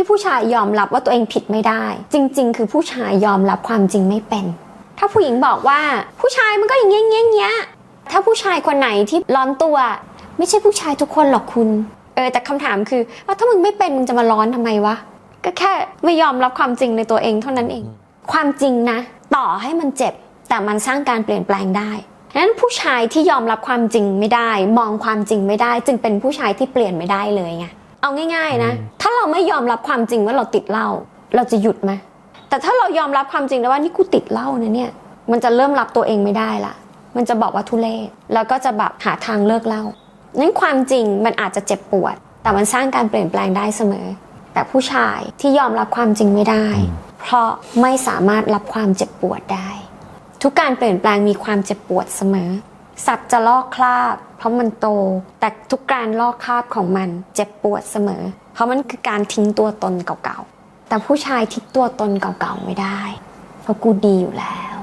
ที่ผู้ชายยอมรับว่าตัวเองผิดไม่ได้ จริง ๆ คือผู้ชายยอมรับความจริงไม่เป็น ถ้าผู้หญิงบอกว่าผู้ชายมันก็อย่างเงี้ยเงี้ยเงี้ยถ้าผู้ชายคนไหนที่ร้อนตัว ไม่ใช่ผู้ชายทุกคนหรอกคุณ เออแต่คำถามคือว่าถ้ามึงไม่เป็นมึงจะมาร้อนทำไมวะก็แค่ไม่ยอมรับความจริงในตัวเองเท่านั้นเอง ความจริงนะ ต่อให้มันเจ็บ แต่มันสร้างการเปลี่ยนแปลงได้นั้นผู้ชายที่ยอมรับความจริงไม่ได้ มองความจริงไม่ได้ จึงเป็นผู้ชายที่เปลี่ยนไม่ได้เลยไงเอาง่าย ๆ นะ เราไม่ยอมรับความจริงว่าเราติดเหล้าเราจะหยุดไหมแต่ถ้าเรายอมรับความจริงแล้วว่านี่กูติดเหล้านะเนี่ย มันจะเริ่มรับตัวเองไม่ได้ละมันจะบอกว่าทุเลศแล้วก็จะแบบหาทางเลิกเหล้านั้นความจริงมันอาจจะเจ็บปวด แต่มันสร้างการเปลี่ยนแปลงได้เสมอ แต่ผู้ชายที่ยอมรับความจริงไม่ได้ เพราะไม่สามารถรับความเจ็บปวดได้ ทุกการเปลี่ยนแปลงมีความเจ็บปวดเสมอ สัตว์จะลอกคราบ เพราะมันโต แต่ทุกการลอกคราบของมันเจ็บปวดเสมอ เพราะมันคือการทิ้งตัวตนเก่าๆ แต่ผู้ชายทิ้งตัวตนเก่าๆไม่ได้ เพราะกูดีอยู่แล้ว